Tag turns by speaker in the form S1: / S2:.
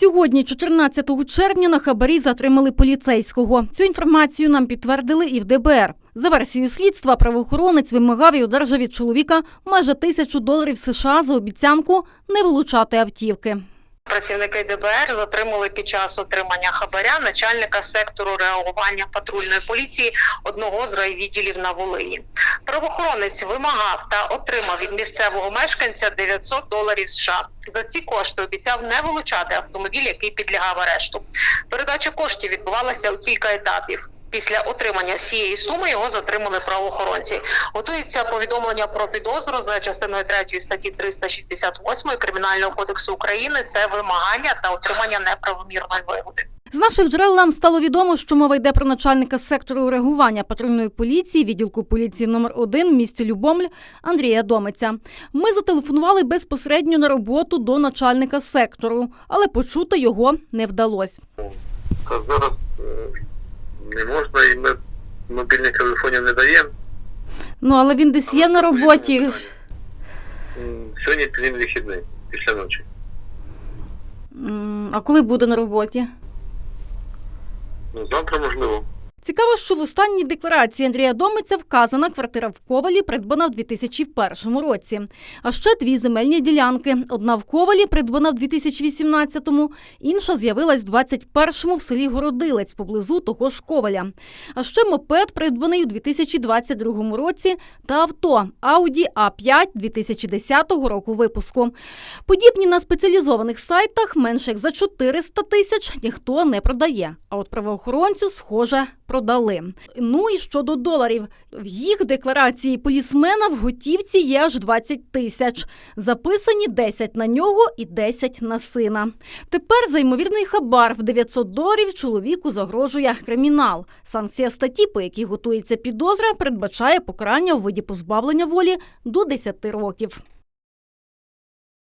S1: Сьогодні, 14 червня, на хабарі затримали поліцейського. Цю інформацію нам підтвердили і в ДБР. За версією слідства, правоохоронець вимагав і одержав від чоловіка майже тисячу доларів США за обіцянку не вилучати автівки.
S2: Працівники ДБР затримали під час отримання хабаря начальника сектору реагування патрульної поліції одного з райвідділів на Волині. Правоохоронець вимагав та отримав від місцевого мешканця 900 доларів США. За ці кошти обіцяв не вилучати автомобіль, який підлягав арешту. Передача коштів відбувалася у кілька етапів. Після отримання всієї суми його затримали правоохоронці. Готується повідомлення про підозру за частиною 3 статті 368 Кримінального кодексу України. Це вимагання та отримання неправомірної вигоди.
S1: З наших джерел нам стало відомо, що мова йде про начальника сектору реагування патрульної поліції, відділку поліції номер 1 в місті Любомль Андрія Домиця. Ми зателефонували безпосередньо на роботу до начальника сектору, але почути його не вдалося.
S3: Та зараз е, не можна і ми мобільних телефонів не даємо.
S1: Ну але він десь є на роботі.
S3: Сьогодні він вихідний після ночі.
S1: А коли буде на роботі?
S3: nos encontramos no
S1: Цікаво, що в останній декларації Андрія Домиця вказана квартира в Ковалі, придбана в 2001 році. А ще дві земельні ділянки. Одна в Ковалі, придбана в 2018-му, інша з'явилась в 21-му в селі Городилець, поблизу того ж Коваля. А ще мопед, придбаний у 2022 році, та авто Audi A5 2010 року випуску. Подібні на спеціалізованих сайтах менше як за 400 тисяч ніхто не продає. А от правоохоронцю, схоже, продали. Ну і щодо доларів. В їх декларації полісмена в готівці є аж 20 тисяч. Записані 10 на нього і 10 на сина. Тепер за ймовірний хабар в 900 доларів чоловіку загрожує кримінал. Санкція статті, по якій готується підозра, передбачає покарання у виді позбавлення волі до 10 років.